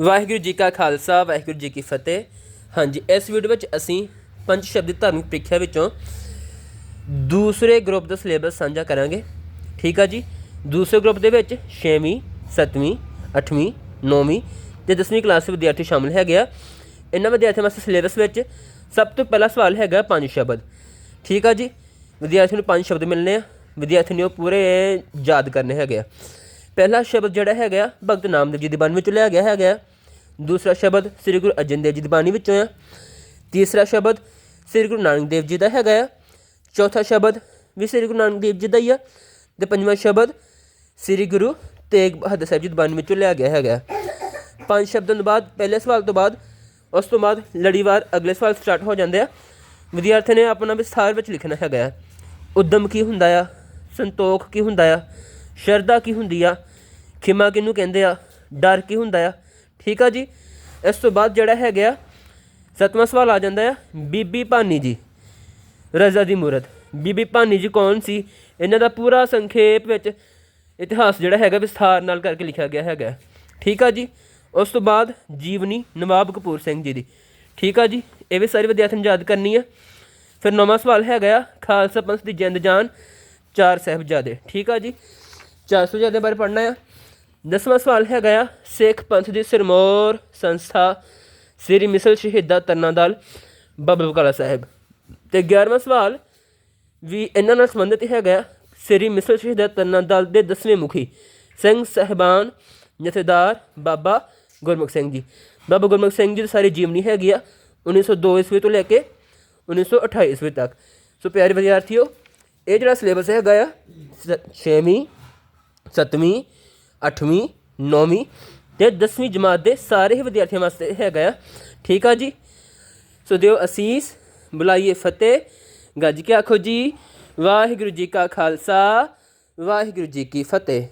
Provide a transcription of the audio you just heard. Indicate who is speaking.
Speaker 1: ਵਾਹਿਗੁਰੂ ਜੀ ਕਾ ਖਾਲਸਾ, ਵਾਹਿਗੁਰੂ ਜੀ ਕੀ ਫਤਿਹ। ਹਾਂਜੀ, ਇਸ ਵੀਡੀਓ ਵਿੱਚ ਅਸੀਂ ਪੰਜ ਸ਼ਬਦੀ ਧਾਰਮਿਕ ਪ੍ਰੀਖਿਆ ਵਿੱਚੋਂ ਦੂਸਰੇ ਗਰੁੱਪ ਦਾ ਸਿਲੇਬਸ ਸਾਂਝਾ ਕਰਾਂਗੇ। ਠੀਕ ਆ ਜੀ? ਦੂਸਰੇ ਗਰੁੱਪ ਦੇ ਵਿੱਚ 6ਵੀਂ 7ਵੀਂ 8ਵੀਂ 9ਵੀਂ ਤੇ 10ਵੀਂ ਕਲਾਸ ਦੇ ਵਿਦਿਆਰਥੀ ਸ਼ਾਮਲ ਹੈਗੇ ਆ। ਇਹਨਾਂ ਵਿਦਿਆਰਥੀਆਂ ਵਾਸਤੇ ਸਿਲੇਬਸ ਵਿੱਚ ਸਭ ਤੋਂ ਪਹਿਲਾ ਸਵਾਲ ਹੈਗਾ ਪੰਜ ਸ਼ਬਦ। ਠੀਕ ਆ ਜੀ? ਵਿਦਿਆਰਥੀ ਨੂੰ ਪੰਜ ਸ਼ਬਦ ਮਿਲਨੇ ਆ। ਵਿਦਿਆਰਥੀ ਨੇ ਉਹ ਪੂਰੇ ਯਾਦ ਕਰਨੇ ਹੈਗੇ ਆ। ਪਹਿਲਾ ਸ਼ਬਦ ਜਿਹੜਾ ਹੈਗਾ ਆ, ਭਗਤ ਨਾਮਦੇਵ ਜੀ ਦੀ ਬਾਣੀ ਵਿੱਚੋਂ ਲਿਆ ਗਿਆ ਹੈਗਾ ਆ। ਦੂਸਰਾ ਸ਼ਬਦ ਸ੍ਰੀ ਗੁਰੂ ਅਰਜਨ ਦੇਵ ਜੀ ਦੀ ਬਾਣੀ ਵਿੱਚੋਂ ਆ। ਤੀਸਰਾ ਸ਼ਬਦ ਸ੍ਰੀ ਗੁਰੂ ਨਾਨਕ ਦੇਵ ਜੀ ਦਾ ਹੈਗਾ ਆ। ਚੌਥਾ ਸ਼ਬਦ ਵੀ ਸ੍ਰੀ ਗੁਰੂ ਨਾਨਕ ਦੇਵ ਜੀ ਦਾ ਹੀ ਆ। ਤੇ ਪੰਜਵਾਂ ਸ਼ਬਦ ਸ੍ਰੀ ਗੁਰੂ ਤੇਗ ਬਹਾਦਰ ਸਾਹਿਬ ਜੀ ਦੀ ਬਾਣੀ ਵਿੱਚੋਂ ਲਿਆ ਗਿਆ ਹੈਗਾ ਪੰਜ ਸ਼ਬਦਾਂ ਤੋਂ ਬਾਅਦ ਪਹਿਲੇ ਸਵਾਲ ਤੋਂ ਬਾਅਦ ਉਸ ਤੋਂ ਬਾਅਦ ਲੜੀਵਾਰ ਅਗਲੇ ਸਵਾਲ ਸਟਾਰਟ ਹੋ ਜਾਂਦੇ ਆ। ਵਿਦਿਆਰਥੀ ਨੇ ਆਪਣਾ ਵਿਸਥਾਰ ਵਿੱਚ ਲਿਖਣਾ ਹੈਗਾ ਆ। ਉਦਮ ਕੀ ਹੁੰਦਾ ਆ? ਸੰਤੋਖ ਕੀ ਹੁੰਦਾ ਆ? ਸ਼ਰਧਾ ਕੀ ਹੁੰਦੀ ਆ? ਖਿਮਾ ਕਿਹਨੂੰ ਕਹਿੰਦੇ ਆ? ਡਰ ਕੀ ਹੁੰਦਾ ਆ? ਠੀਕ ਆ ਜੀ? ਇਸ ਤੋਂ ਬਾਅਦ ਜਿਹੜਾ ਹੈਗਾ ਆ, ਸਤਵਾਂ ਸਵਾਲ ਆ ਜਾਂਦਾ ਆ, ਬੀਬੀ ਭਾਨੀ ਜੀ, ਰਜ਼ਾ ਦੀ ਮੂਰਤ। ਬੀਬੀ ਭਾਨੀ ਜੀ ਕੌਣ ਸੀ? ਇਹਨਾਂ ਦਾ ਪੂਰਾ ਸੰਖੇਪ ਵਿੱਚ ਇਤਿਹਾਸ ਜਿਹੜਾ ਹੈਗਾ ਵਿਸਥਾਰ ਨਾਲ ਕਰਕੇ ਲਿਖਿਆ ਗਿਆ ਹੈਗਾ। ਠੀਕ ਆ ਜੀ? ਉਸ ਤੋਂ ਬਾਅਦ ਜੀਵਨੀ ਨਵਾਬ ਕਪੂਰ ਸਿੰਘ ਜੀ ਦੀ। ਠੀਕ ਆ ਜੀ? ਇਹ ਵੀ ਸਾਰੇ ਵਿਦਿਆਰਥੀਆਂ ਨੂੰ ਯਾਦ ਕਰਨੀ ਆ। ਫਿਰ ਨੌਵਾਂ ਸਵਾਲ ਹੈਗਾ ਆ, ਖਾਲਸਾ ਪੰਥ ਦੀ ਜਿੰਦ ਜਾਨ ਚਾਰ ਸਾਹਿਬਜ਼ਾਦੇ। ਠੀਕ ਆ ਜੀ? ਚਾਰ ਸਾਹਿਬਜ਼ਾਦੇ ਬਾਰੇ ਪੜ੍ਹਨਾ ਆ। ਦਸਵਾਂ ਸਵਾਲ ਹੈਗਾ ਆ ਸਿੱਖ ਪੰਥ ਦੀ ਸਿਰਮੌਰ ਸੰਸਥਾ ਸ੍ਰੀ ਮਿਸਲ ਸ਼ਹੀਦਾ ਤਰਨਾ ਦਲ ਬਾਬਾ ਬਕਾਲਾ ਸਾਹਿਬ। ਤੇ 11ਵਾਂ ਸਵਾਲ ਵੀ ਇਹਨਾਂ ਨਾਲ ਸੰਬੰਧਿਤ ਹੈਗਾ ਆ, ਸ੍ਰੀ ਮਿਸਲ ਸ਼ਹੀਦਾ ਤਰਨਾ ਦਲ ਦੇ ਦਸਵੇਂ ਮੁਖੀ ਸਿੰਘ ਸਹਿਬਾਨ ਜਥੇਦਾਰ ਬਾਬਾ ਗੁਰਮੁਖ ਸਿੰਘ ਜੀ। ਬਾਬਾ ਗੁਰਮੁਖ ਸਿੰਘ ਜੀ ਦੀ ਸਾਰੀ ਜੀਵਨੀ ਹੈਗੀ ਆ 1902 ਈਸਵੀ ਤੋਂ ਲੈ ਕੇ 1928 ਈਸਵੀ ਤੱਕ। ਸੋ ਪਿਆਰੇ ਵਿਦਿਆਰਥੀਓ ਇਹ ਜਿਹੜਾ ਸਿਲੇਬਸ ਹੈਗਾ ਆ 6ਵੀਂ 7ਵੀਂ 8ਵੀਂ 9ਵੀਂ ਤੇ 10ਵੀਂ ਜਮਾਤ ਦੇ ਸਾਰੇ ਹੀ ਵਿਦਿਆਰਥੀਆਂ ਵਾਸਤੇ ਹੈਗਾ ਆ। ਠੀਕ ਆ ਜੀ? ਸੋ ਦਿਓ ਅਸੀਸ, ਬੁਲਾਈਏ ਫਤਿਹ। ਗੱਜ ਕੇ ਆਖੋ ਜੀ, ਵਾਹਿਗੁਰੂ ਜੀ ਕਾ ਖਾਲਸਾ, ਵਾਹਿਗੁਰੂ ਜੀ ਕੀ ਫਤਿਹ।